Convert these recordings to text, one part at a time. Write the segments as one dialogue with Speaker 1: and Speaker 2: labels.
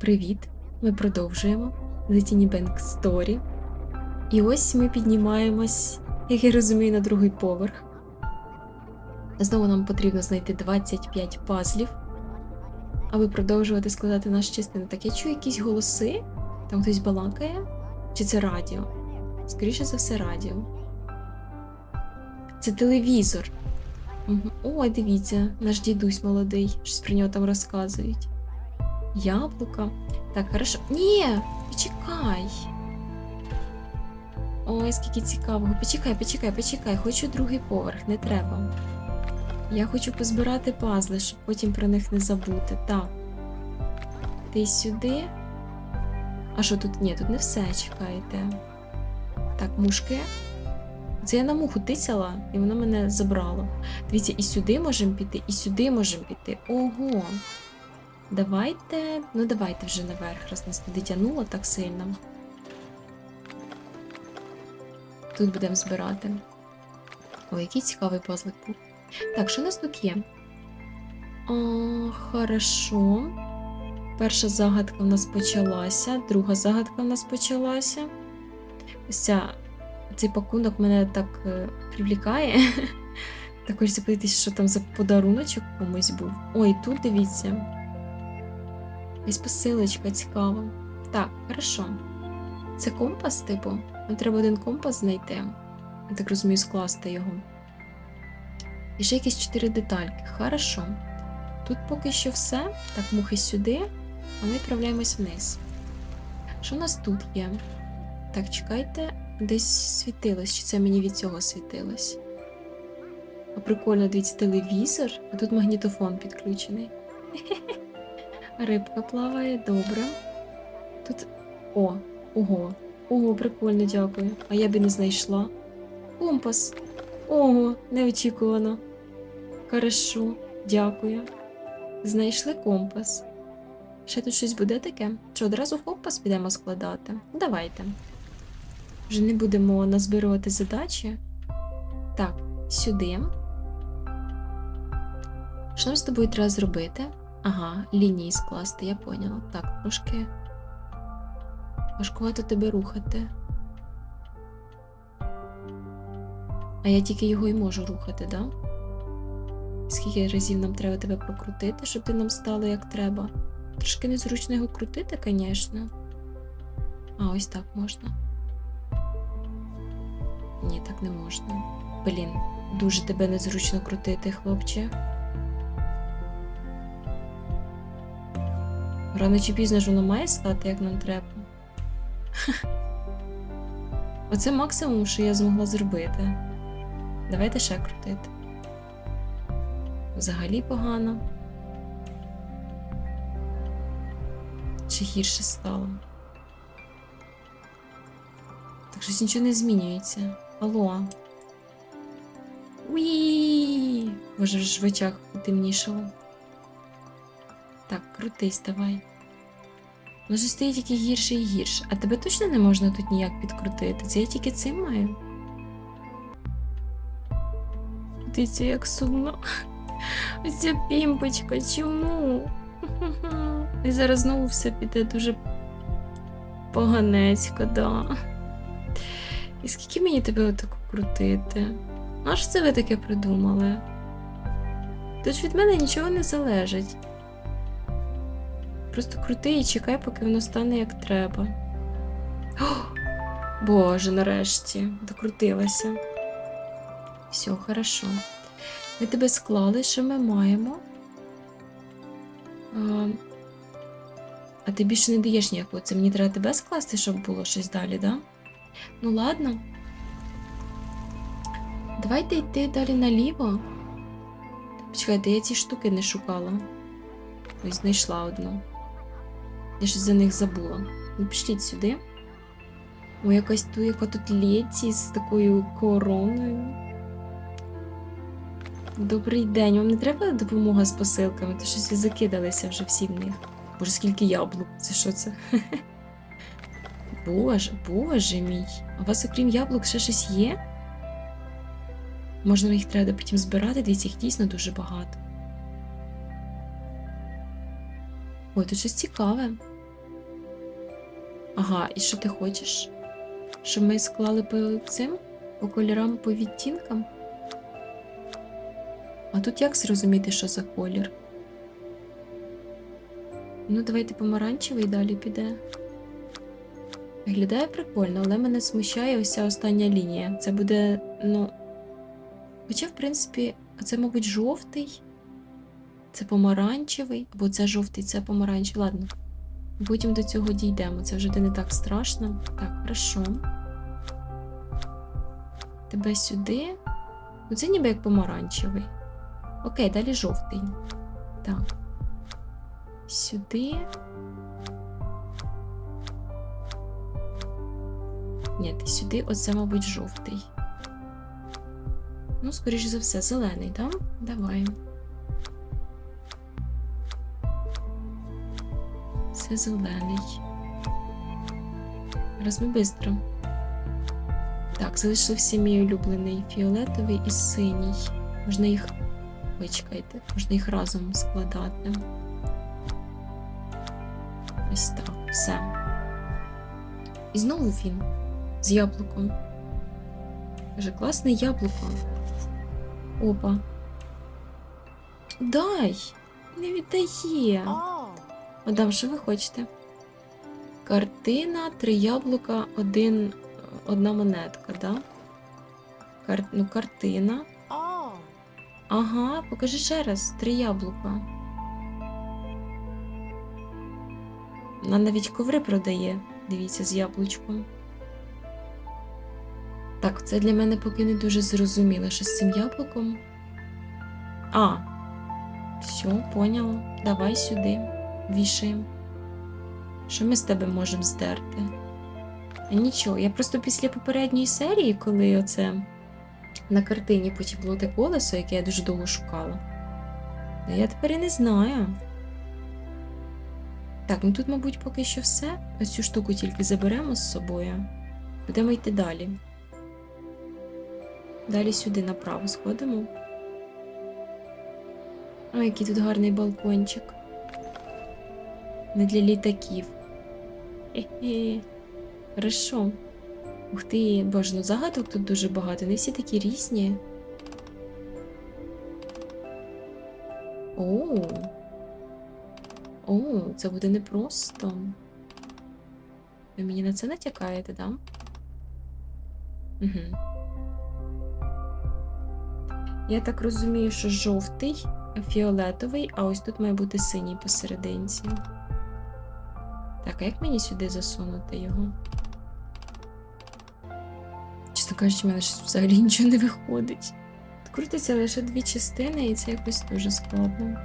Speaker 1: Привіт! Ми продовжуємо The Bank Story. І ось ми піднімаємось, як я розумію, на другий поверх. Знову нам потрібно знайти 25 пазлів, аби продовжувати складати наші частини. Так, я чую якісь голоси, там хтось балакає, чи це радіо? Скоріше за все, радіо. Це телевізор. Мгм. Ой, дивіться, наш дідусь молодий, щось про нього там розказують. Яблука. Так, хорошо. Ні, почекай. Ой, скільки цікавого. Почекай, почекай, почекай. Хочу другий поверх, не треба. Я хочу позбирати пазли, щоб потім про них не забути. Так. Ти сюди. А що тут? Ні, тут не все, чекайте. Так, мушки. Це я на муху тицяла, і вона мене забрала. Дивіться, і сюди можемо піти, і сюди можемо піти. Ого. Давайте, ну давайте вже наверх, раз нас туди тянуло так сильно. Тут будемо збирати. Ой, який цікавий пазлик був. Так, що у нас тут є? А, хорошо. Перша загадка в нас почалася, друга загадка в нас почалася. Ось ця, цей пакунок мене так е, привлікає. Так хочеться подивитися, що там за подаруночок комусь був. Ой, тут дивіться. Якась посилочка цікава. Так, хорошо. Це компас, типу? Нам треба один компас знайти. Я так розумію, скласти його. І ще якісь чотири детальки. Хорошо. Тут поки що все. Так, мухи сюди, а ми відправляємось вниз. Що у нас тут є? Так, чекайте, десь світилось, чи це мені від цього світилось? Прикольно, дивіться, телевізор, а тут магнітофон підключений. Рибка плаває, добре. Тут. О, ого. Ого, прикольно, дякую. А я б і не знайшла. Компас. Ого, неочікувано. Хорошо, дякую. Знайшли компас. Ще тут щось буде таке? Чи одразу компас підемо складати? Давайте. Вже не будемо назбирувати задачі. Так, сюди. Що нам з тобою треба зробити? Ага, лінії скласти, я поняла. Так, трошки важкувато тебе рухати. А я тільки його і можу рухати, да? Скільки разів нам треба тебе прокрутити, щоб ти нам стало як треба? Трошки незручно його крутити, звісно. А, ось так можна. Ні, так не можна. Блін, дуже тебе незручно крутити, хлопче. Рано чи пізно ж воно має стати, як нам треба. Оце максимум, що я змогла зробити. Давайте ще крутити. Взагалі погано. Чи гірше стало? Так щось нічого не змінюється. Алло. Уї! Боже, ж в очах потемнішало. Так, крутись, давай. Ну, ж стоїть тільки гірше і гірше. А тебе точно не можна тут ніяк підкрутити? Це я тільки цим маю. Дивіться, як сумно. Ось ця пімпочка, чому? І зараз знову все піде дуже поганецько, да. І скільки мені тебе отако крутити? А що це ви таке придумали? Тут ж від мене нічого не залежить. Просто крути і чекай, поки воно стане як треба. О, Боже, нарешті, докрутилася. Все, хорошо. Ми тебе склали, що ми маємо. А, а ти більше не даєш ніякого. Це мені треба тебе скласти, щоб було щось далі, да? Ну ладно. Давайте йти далі наліво. Почекайте, я ці штуки не шукала. Ось знайшла одну. Я щось за них забула. Ну, пішліть сюди. О, якась ту, яка тут леті з такою короною. Добрий день. Вам не треба допомога з посилками? То щось закидалися вже всі в них. Боже, скільки яблук. Це що це? Боже, боже мій. А у вас, окрім яблук, ще щось є? Можна їх треба потім збирати, дивіться, їх дійсно дуже багато. Ой, тут щось цікаве. Ага, і що ти хочеш? Щоб ми склали по цим? По кольорам, по відтінкам? А тут як зрозуміти, що за колір? Ну, давайте помаранчевий далі піде. Виглядає прикольно, але мене смущає ось остання лінія. Це буде, ну. Хоча, в принципі, це, мабуть, жовтий. Це помаранчевий, або це жовтий, це помаранчевий. Ладно. Потім до цього дійдемо. Це вже не так страшно. Так, хорошо. Тебе сюди. Ну, це ніби як помаранчевий. Окей, далі жовтий. Так. Сюди. Ні, ти сюди, оце, мабуть, жовтий. Ну, скоріш за все, зелений, так? Давай. Це зелений. Раз ми швидко. Так, залишився мій улюблений фіолетовий і синій. Можна їх. Ой, чекайте, можна їх разом складати. Ось так, все. І знову він з яблуком. Каже, класне яблуко. Опа. Дай! Не віддає. Мадам, що ви хочете? Картина, три яблука, один, одна монетка, да? Кар... Ну, картина. Ага, покажи ще раз. Три яблука. Вона навіть коври продає, дивіться, з яблучком. Так, це для мене поки не дуже зрозуміло, що з цим яблуком. А, все, поняла. Давай сюди, вішаємо. Що ми з тебе можемо здерти? Нічого, я просто після попередньої серії, коли оце на картині потім було те колесо, яке я дуже довго шукала. Я тепер і не знаю. Так, ну тут, мабуть, поки що все. Ось цю штуку тільки заберемо з собою. Будемо йти далі. Далі сюди направо сходимо. Ой, який тут гарний балкончик. Не для літаків. Хе-хе. Хорошо. Ух ти, боже, ну загадок тут дуже багато, не всі такі різні. Оу. Оу, це буде непросто. Ви мені на це натякаєте, да? Угу. Я так розумію, що жовтий, фіолетовий, а ось тут має бути синій посерединці. Так, а як мені сюди засунути його? Чесно кажучи, в мене ж взагалі нічого не виходить. Тут крутиться лише дві частини, і це якось дуже складно.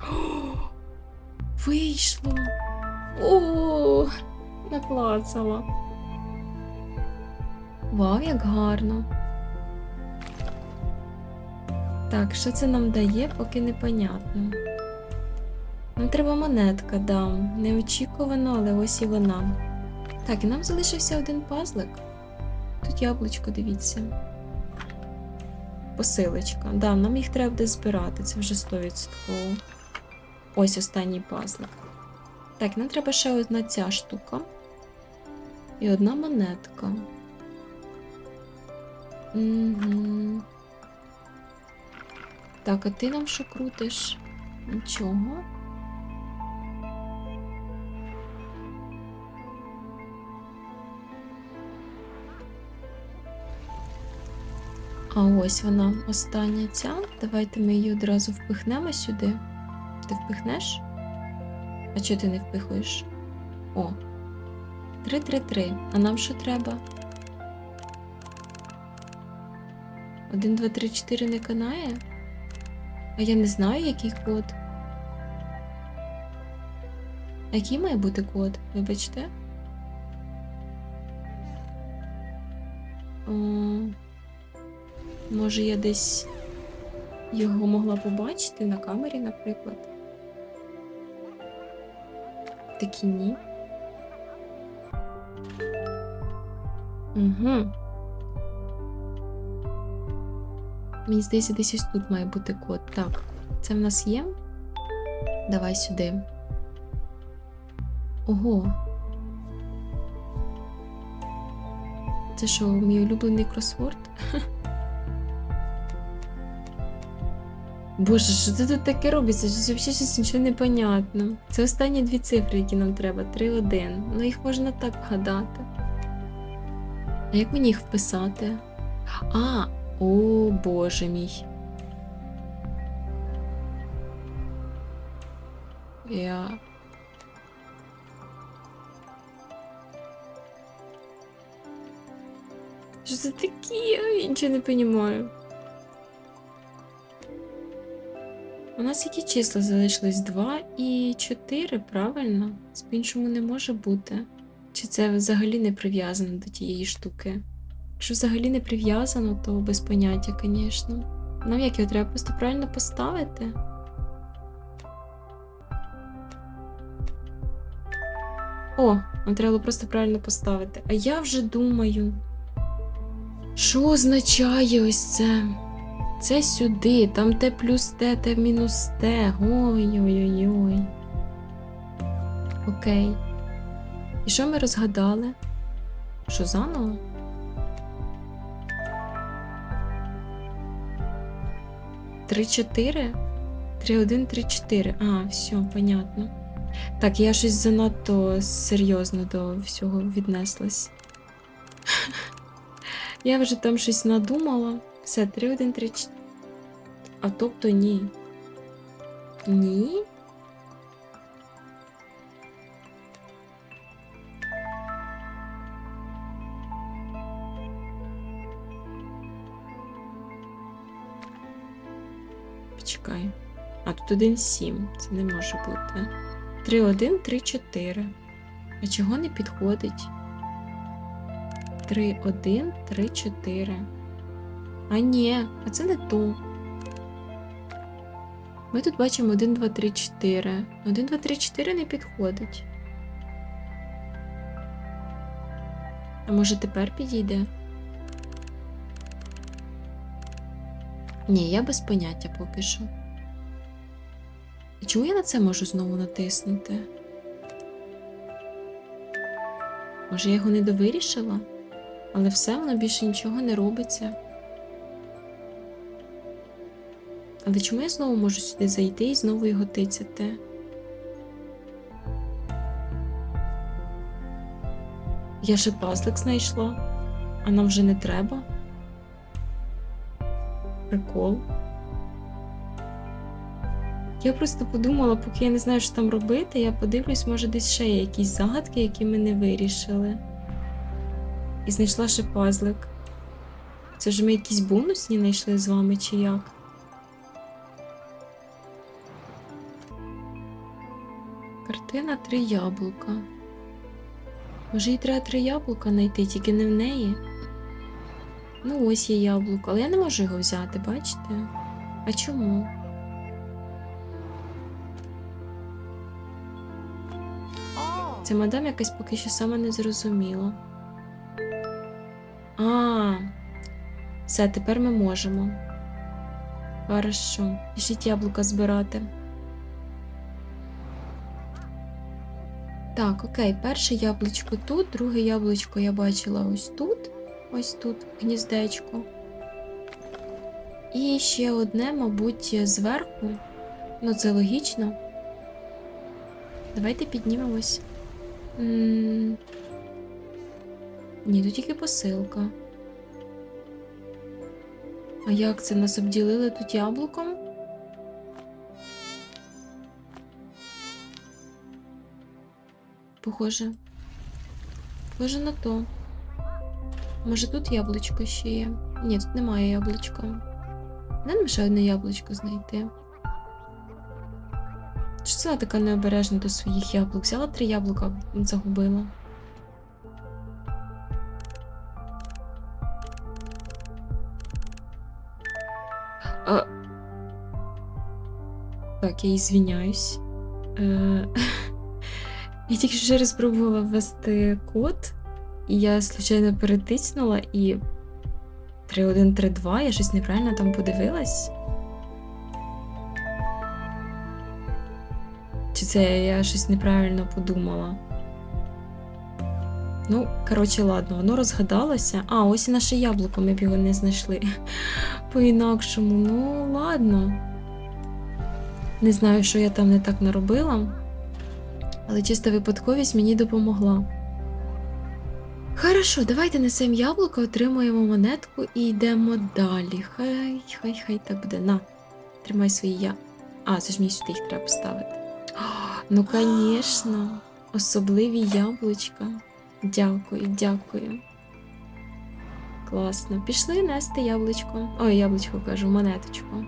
Speaker 1: Вийшло! О, наклацала. Вау, як гарно. Так, що це нам дає, поки непонятно. Нам треба монетка, да. Неочікувано, але ось і вона. Так, і нам залишився один пазлик. Тут яблучко, дивіться. Посилочка. Да, нам їх треба буде збирати, це вже 100%. Ось останній пазлик. Так, нам треба ще одна ця штука. І одна монетка. Угу. Так, а ти нам що крутиш? Нічого. А ось вона остання ця. Давайте ми її одразу впихнемо сюди. Ти впихнеш? А чого ти не впихуєш? О. 3-3-3. А нам що треба? 1, 2, 3, 4 не канає? А я не знаю, який код. Який має бути код, вибачте? О, може, я десь його могла побачити на камері, наприклад. Такі ні. Угу. Мені здається, десь ось тут має бути код. Так. Це в нас є? Давай сюди. Ого. Це що, мій улюблений кросворд? Боже, що це тут таке робиться? Щось взагалі щось нічого не понятно. Це останні дві цифри, які нам треба. 3-1. Ну їх можна так вгадати. А як мені їх вписати? А, о боже мій. Я. Що це таке? Я нічого не розумію. У нас які числа залишились? 2 і 4, правильно? З іншому не може бути. Чи це взагалі не прив'язано до тієї штуки? Якщо взагалі не прив'язано, то без поняття, звісно. Нам як його треба просто правильно поставити? О, нам треба було просто правильно поставити. А я вже думаю. Що означає ось це? Це сюди, там те плюс те, те мінус те. Ой-ой-ой. Окей. І що ми розгадали? Що заново? Три чотири? Три один, три чотири. А, все, понятно. Так, я щось занадто серйозно до всього віднеслась. Я вже там щось надумала. Все, 3, 1, 3, 4. А тобто ні. Ні? Почекай. А тут 1, 7. Це не може бути. 3, 1, 3, 4. А чого не підходить? 3, 1, 3, 4. А ні, а це не то. Ми тут бачимо 1, 2, 3, 4. 1, 2, 3, 4 не підходить. А може тепер підійде? Ні, я без поняття поки що. Чому я на це можу знову натиснути? Може, я його не довирішила? Але все, воно більше нічого не робиться. Але чому я знову можу сюди зайти і знову його тицяти? Я ще пазлик знайшла, а нам вже не треба. Прикол. Я просто подумала, поки я не знаю, що там робити, я подивлюсь, може, десь ще є якісь загадки, які ми не вирішили. І знайшла ще пазлик. Це ж ми якісь бонусні знайшли з вами, чи як? Картина три яблука. Може, їй треба три яблука знайти, тільки не в неї. Ну, ось є яблуко, але я не можу його взяти, бачите? А чому? Ця мадам якась поки що сама не зрозуміла. А, все, тепер ми можемо. Хорошо. Пішіть яблука збирати. Так, окей, перше яблучко тут, друге яблучко я бачила ось тут, ось тут, гніздечко. І ще одне, мабуть, зверху. Ну, це логічно. Давайте піднімемось. Ні, тут тільки посилка. А як це нас обділили тут яблуком? Похоже. Похоже на то. Може тут яблучко ще є? Ні, тут немає яблучка. Нам ще одне яблучко знайти. Чи це така необережна до своїх яблук? Взяла три яблука, загубила. А... Так, я звіняюсь. Е... Я тільки що раз спробувала ввести код, і я случайно перетиснула і 3132, я щось неправильно там подивилась. Чи це я щось неправильно подумала. Ну, коротше, ладно, воно розгадалося. А, ось і наше яблуко, ми б його не знайшли по-інакшому. Ну, ладно. Не знаю, що я там не так наробила, але чиста випадковість мені допомогла. Хорошо, давайте несемо яблуко, отримуємо монетку і йдемо далі. Хай, хай, хай так буде. На, тримай свої я. А, це ж мені сюди їх треба поставити. Ну, звісно, особливі яблучка. Дякую, дякую. Класно. Пішли нести яблучко. Ой, яблучко кажу, монеточку.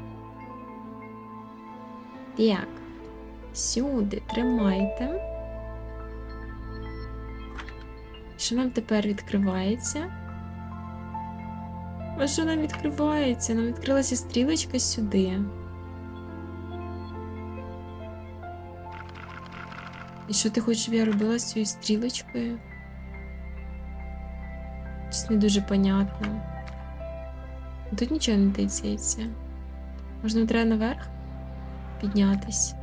Speaker 1: Так. Сюди, тримайте. Що нам тепер відкривається? А що нам відкривається? Нам відкрилася стрілочка сюди. І що ти хочеш, щоб я робила з цією стрілочкою? Щось не дуже понятно. Тут нічого не тицяється. Можна треба наверх піднятись.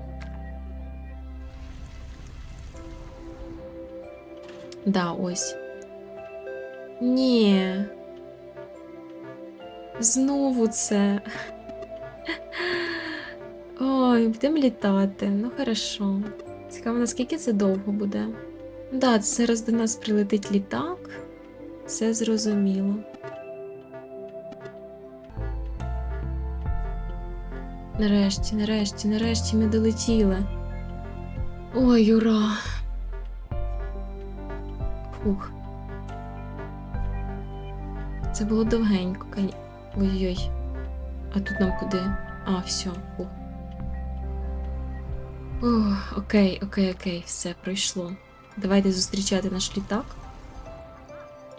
Speaker 1: Да, ось. Ні. Знову це. Ой, будемо літати. Ну, хорошо. Цікаво, наскільки це довго буде. Да, зараз до нас прилетить літак. Все зрозуміло. Нарешті, нарешті, нарешті ми долетіли. Ой, ура! Фух. Це було довгенько. Ой-ой. А тут нам куди? А, все. Фух. Ох, окей, окей, окей, все пройшло. Давайте зустрічати наш літак.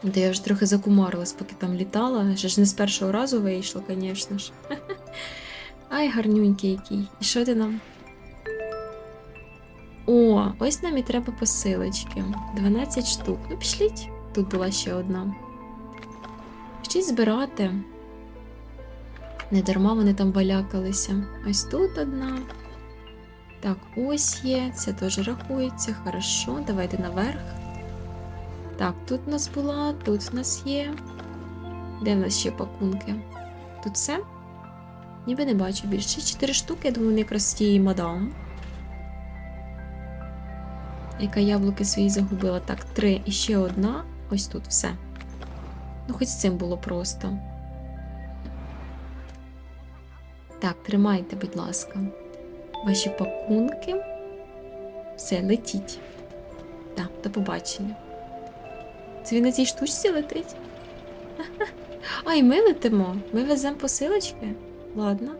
Speaker 1: Де я вже трохи закумарилась, поки там літала. Ще ж не з першого разу вийшло, звісно ж. Ай, гарнюнький який. І що ти нам? О, ось нам і треба посилочки. 12 штук. Ну, пішліть. Тут була ще одна. Пішліть збирати. Не дарма вони там балякалися. Ось тут одна. Так, ось є. Це теж рахується. Хорошо, давайте наверх. Так, тут у нас була, тут у нас є. Де в нас ще пакунки? Тут все? Ніби не бачу більше. Чотири штуки, я думаю, вони якраз тієї мадам. Яка яблуки свої загубила. Так, три і ще одна. Ось тут все. Ну, хоч з цим було просто. Так, тримайте, будь ласка, ваші пакунки. Все, летіть. Так, до побачення. Це він на цій штучці летить? А, і ми летимо. Ми веземо посилочки. Ладно.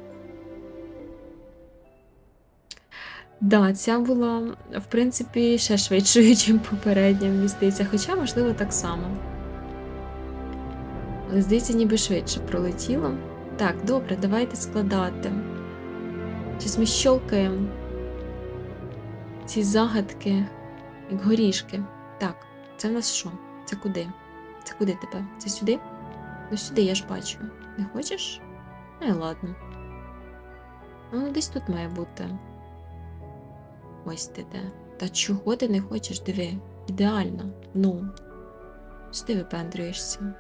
Speaker 1: Да, ця була, в принципі, ще швидшою, ніж попередня, мені хоча, можливо, так само. Але, здається, ніби швидше пролетіло. Так, добре, давайте складати. Щось ми щолкаємо ці загадки, як горішки. Так, це в нас що? Це куди? Це куди тебе? Це сюди? Ну сюди я ж бачу. Не хочеш? Ну і ладно. Ну, десь тут має бути. Ось ти де. Та чого ти не хочеш? Диви. Ідеально. Ну. Що ти випендрюєшся?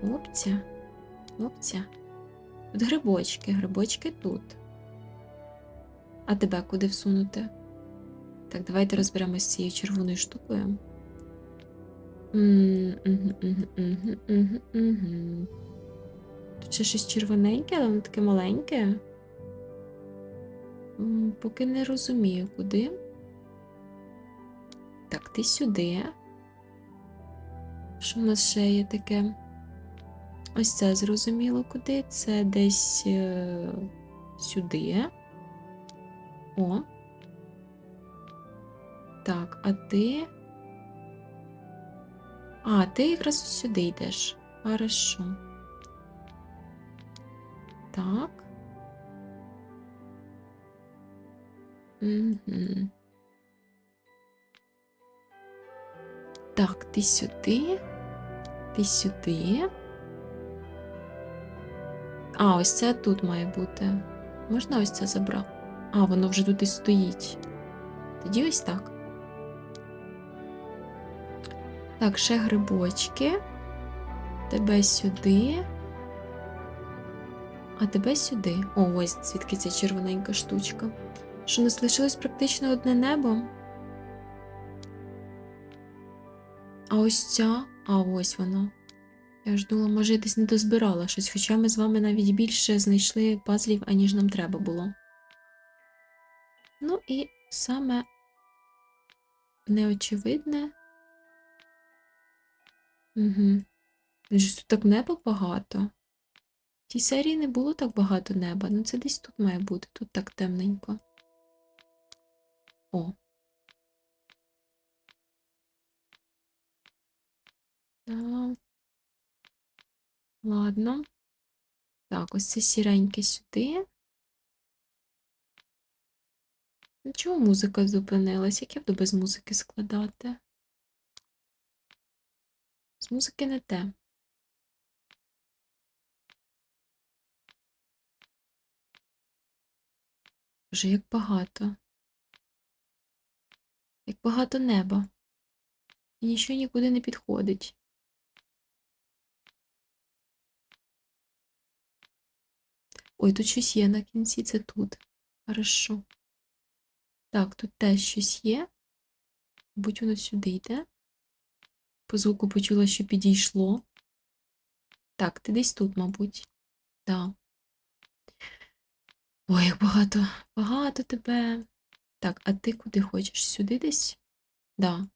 Speaker 1: Хлопця. Хлопця. Тут грибочки, грибочки тут. А тебе куди всунути? Так, давайте розберемося з цією червоною штукою. Тут ще щось червоненьке, але воно таке маленьке. Поки не розумію, куди. Так, ти сюди. Що в нас ще є таке? Ось це зрозуміло куди. Це десь е, сюди. О. Так, а ти. А, ти якраз сюди йдеш. Хорошо. Так. Угу. Так, ти сюди. Ти сюди. А, ось це тут має бути. Можна ось це забрати? А, воно вже тут і стоїть. Тоді ось так. Так, ще грибочки. Тебе сюди. А тебе сюди. О, ось звідки ця червоненька штучка. Що нас лишилось практично одне небо. А ось ця, а ось вона. Я ж думала, може, я десь не дозбирала щось, хоча ми з вами навіть більше знайшли пазлів, аніж нам треба було. Ну і саме неочевидне. Угу. Тут так неба багато. В тій серії не було так багато неба. Ну це десь тут має бути, тут так темненько. О. Ладно. Так, ось це сіреньке сюди. Ну, Чому музика зупинилась? Як я буду без музики складати? З музики не те. Боже, як багато. Як багато неба. І нічого нікуди не підходить. Ой, тут щось є на кінці, це тут. Хорошо. Так, тут теж щось є. Будь воно сюди йде. По звуку почула, що підійшло. Так, ти десь тут, мабуть. Так. Ой, як багато, багато тебе. Так, а ти куди хочеш? Сюди десь? Да.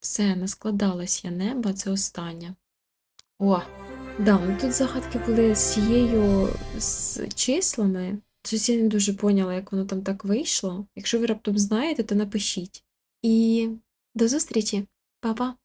Speaker 1: Все, наскладалась я неба, це остання. О, да, ну тут загадки були з цією з числами. Щось я не дуже поняла, як воно там так вийшло. Якщо ви раптом знаєте, то напишіть. І до зустрічі, Па-па!